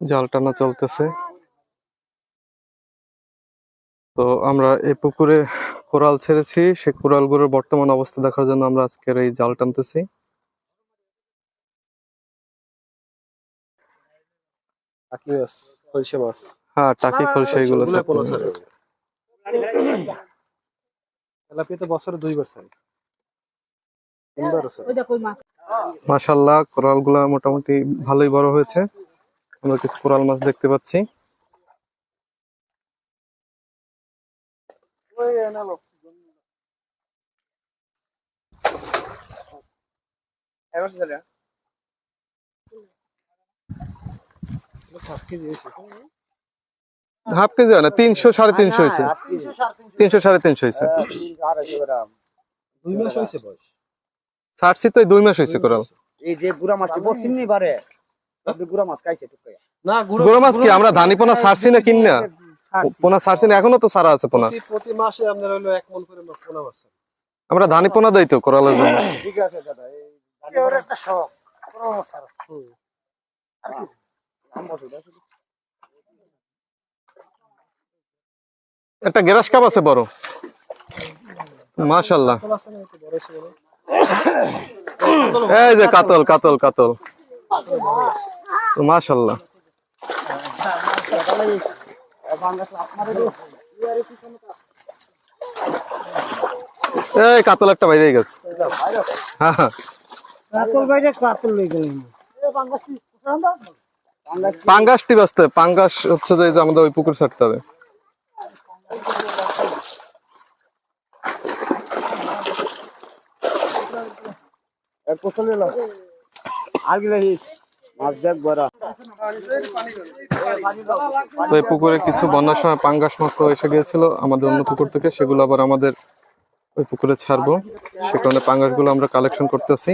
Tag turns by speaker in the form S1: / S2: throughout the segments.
S1: জাল টানা চলতেছে। তো আমরা এই পুকুরে কোরাল ছেড়েছি। সেই কোরালগুলোর বর্তমান অবস্থা দেখার জন্য আমরা আজকের এই জাল টানতেছি। হ্যাঁ টাকি খলসা এগুলো
S2: বছরে দুইবার।
S1: মাশাল্লাহ কোরালগুলা মোটামুটি ভালোই বড় হয়েছে। আমরা কিছু কোরাল মাছ দেখতে পাচ্ছি। হাফ কেজি হয় না তিনশো সাড়ে তিনশো হয়েছে। তিনশো সাড়ে তিনশো হয়েছে।
S2: দুই মাস
S1: ছাড়ছি তো দুই মাস হয়েছে কোরাল।
S3: এই যে গুড়া মাছটি বসছেন নি বারে। আপনি গুড়া মাছ খাইছে টুকাইয়া
S2: না
S1: গোড়া মাছ কি? আমরা ধানি পোনা ছাড়ছি না কিনা? পোনা ছাড়ছি না এখনও তো ছাড়া আছে পোনা।
S2: প্রতি প্রতি মাসে আপনার হলো এক মন করে পোনা মাছ
S1: আমরা ধানি পোনা দেই তো কোরালের জন্য।
S3: ঠিক আছে দাদা এই ওর একটা শখ গুড়া মাছ আর কি? আমরা তো দেখি।
S1: একটা গ্যারাস কাপ আছে বড়। মাশাল্লাহ। এই যে কাতল কাতল কাতল। মাশাল্লাহ এই কাতল একটা বাইরে গেছে। হ্যাঁ হ্যাঁ।
S3: কাতল বাইরে কাতল লই
S1: বাঁচতে। পাঙ্গাস হচ্ছে যে আমাদের ওই পুকুর ছাড়তে হবে।
S3: কোসল এলো আর গেলে
S1: তো এই পুকুরে কিছু বন্যার সময় পাঙ্গাস মাছও এসে গিয়েছিল আমাদের অন্য পুকুর থেকে সেগুলো আবার আমাদের ওই পুকুরে ছাড়বো। সে কারণে পাঙ্গাসগুলো আমরা কালেকশন করতেছি।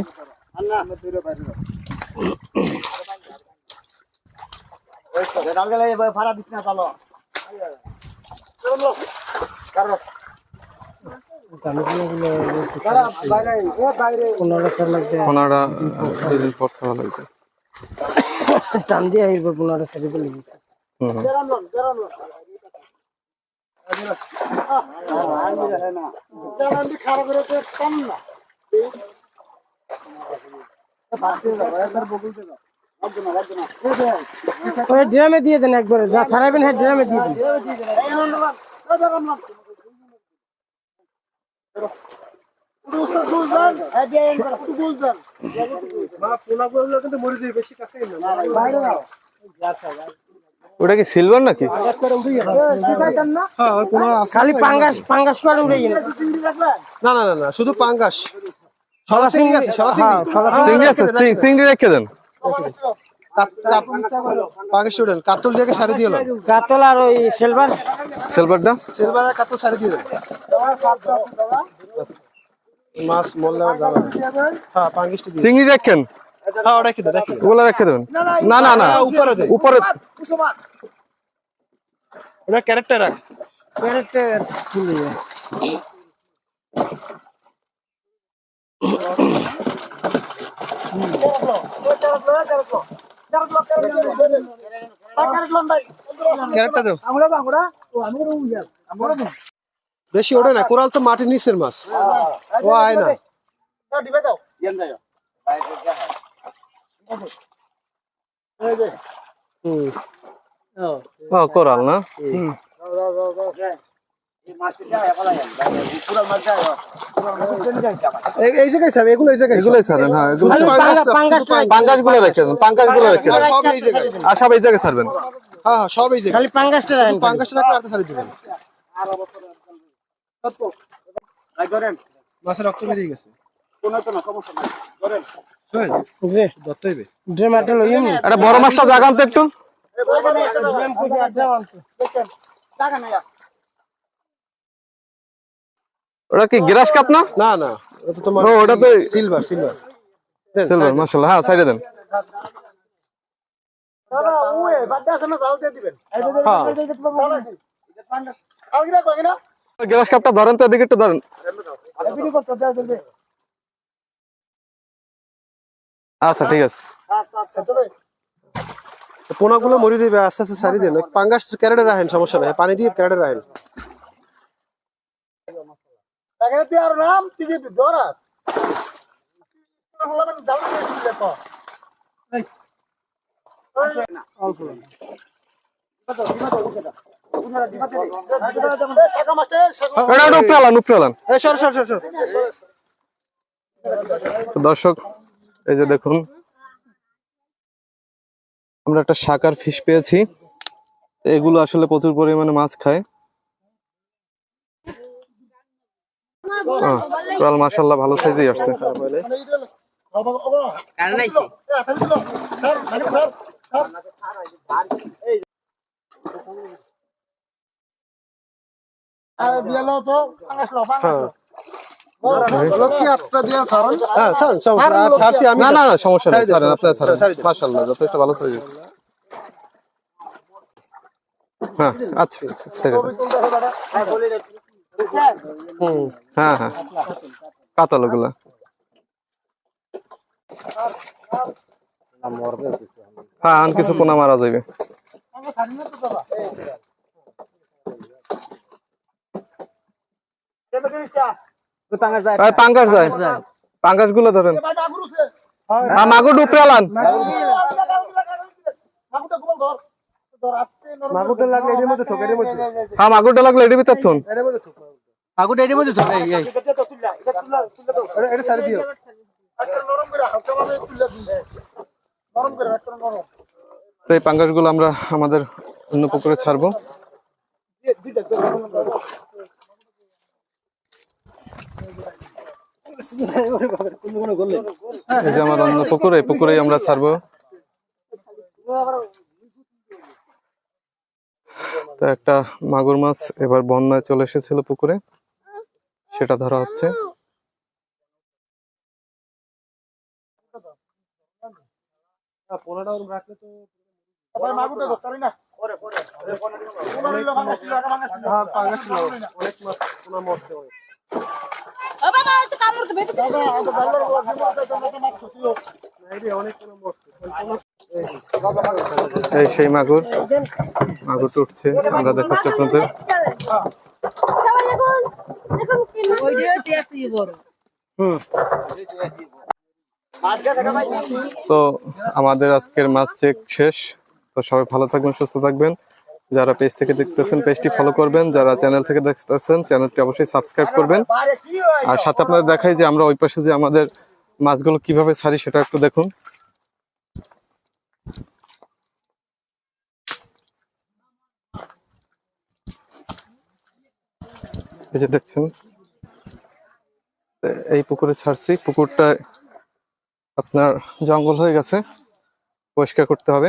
S1: ওনারা দুই পর ছাড়া লাগবে।
S3: টান দিয়ে আইব পুনরে ছেড়ে দিলি
S1: হুম হুম।
S3: ওই ড্রামে দিয়ে দেন একবারে যা ছাড়াবেন হ্যাঁ ড্রামে দিয়ে দিন।
S1: ওটা কি সিলভার নাকি?
S2: হ্যাঁ।
S3: খালি পাঙ্গাস পাঙ্গাস করে উড়ে গেল।
S2: না না না না শুধু পাঙ্গাস। সলা আছে সলা
S1: আছে চিং- রেখে দেন
S2: পাঙ্গাস কাতল দিয়ে সারি দিয়ে এলাম
S3: কাতল আর ওই সিলভার
S1: সিলভারটা
S2: সিলভার আর কাতল সারি দিয়ে এলাম মাছ মরলে জানা হ্যাঁ পাঙ্গাসটি দিয়ে।
S1: চিংড়ি রাখেন।
S2: হ্যাঁ ওটা কি দেন রাখি দেন।
S1: ওগুলো রেখে দেবেন? না না না
S2: হ্যাঁ, উপরে
S1: উপরে
S2: ওটা ক্যারেক্টার রাখ।
S3: ক্যারেক্টার খুলে
S2: বেশি ওঠে না কোরাল তো মাটির নিচের মাছ। ও আয় না। হুম।
S1: ও কোরাল না?
S2: এই- এই জায়গায় স্যার এগুলো এই জায়গায়
S1: এগুলোই ছাড়েন হ্যাঁ এগুলো
S2: পাঙ্গাস-
S1: গুলো রেখে দেন পাঙ্গাসগুলো রেখে দেন।
S2: সব এই জায়গায়
S1: আর সব এই জায়গায় ছাড়বেন।
S2: হ্যাঁ হ্যাঁ সব এই জায়গায়
S3: খালি পাঙ্গাসটা রাখেন
S2: পাঙ্গাসটা রাখলে আর্ধ সারি দিবেন মাছের রক্ত বেরিয়ে গেছে।
S1: বড় মাছটা জাগান তো একটু। ওটা কি গ্রাস কাপ না?
S2: না না ওটা তোমার
S1: ওটা তো
S2: সিলভার সিলভার।
S1: সিলভার মাশাআল্লাহ হ্যাঁ সাইডে দেন।
S2: হ্যাঁ।
S1: গ্রাস কাপটা ধরেন তো এদিকে একটু ধরেন। আচ্ছা ঠিক আছে।
S2: পোনাগুলো মরি দিবে আস্তে আস্তে সারি দেন। পাঙ্গাস ক্যারেটে রাখেন সমস্যা নাই। পানি দিয়ে ক্যারেটে রাখেন।
S3: তাকে
S1: দর্শক এই যে দেখুন আমরা একটা শাকার ফিশ পেয়েছি এগুলো আসলে প্রচুর পরিমাণে মাছ খায় মাসাল্লাহ ভালো সাইজেই আসছে
S3: বিয়ালো তো আসলো
S2: হ্যাঁ
S3: লক্ষ্মী আটটা দিয়া সারন
S2: হ্যাঁ ছাড় সমস্যা নাই। আর ছাড়ছি আমি
S1: না না না, সমস্যা নেই স্যার আপনার স্যার মাসাল্লাহ যথেষ্ট ভালো সাইজ হ্যাঁ আচ্ছা হ্যাঁ হ্যাঁ। কাতাল হ্যাঁ আন কিছু পোনা মারা যাবে পাঙ্গাস যায়। পাঙ্গাসগুলো ধরেন। হ্যাঁ মাগুর হ্যাঁ মাগুরটা লাগলে ভিতর থুন।
S2: মধ্যে এটা সারি দিও
S1: তো এই পাঙ্গাস আমরা আমাদের অন্য পুকুরে ছাড়বো। এই যে আমার পুকুরেই আমরা ছাড়বো। তো একটা মাগুর মাছ এবার বন্যায় চলে এসেছিল পুকুরে। সেটা ধরা হচ্ছে।
S2: হ্যাঁ অনেক মাছ মরতে হয়
S4: ও বাবা একটু কামড় দেবে একটু
S2: এই
S1: সেই মাগুর। মাগুর উঠছে আমরা দেখাচ্ছি আপনাদের। তো আমাদের আজকের মাছ চেক শেষ। তো সবাই ভালো থাকবেন সুস্থ থাকবেন। যারা পেজ থেকে দেখতেছেন পেজটি ফলো করবেন। যারা চ্যানেল থেকে দেখতেছেন চ্যানেলটি অবশ্যই সাবস্ক্রাইব করবেন। আর সাথে আপনাদের দেখাই যে আমরা ওই পাশে যে আমাদের মাছগুলো কীভাবে ছাড়ি, সেটা একটু দেখুন। এই যে দেখছেন, এই পুকুরে ছাড়ছি। পুকুরটা আপনার জঙ্গল হয়ে গেছে, পরিষ্কার করতে হবে।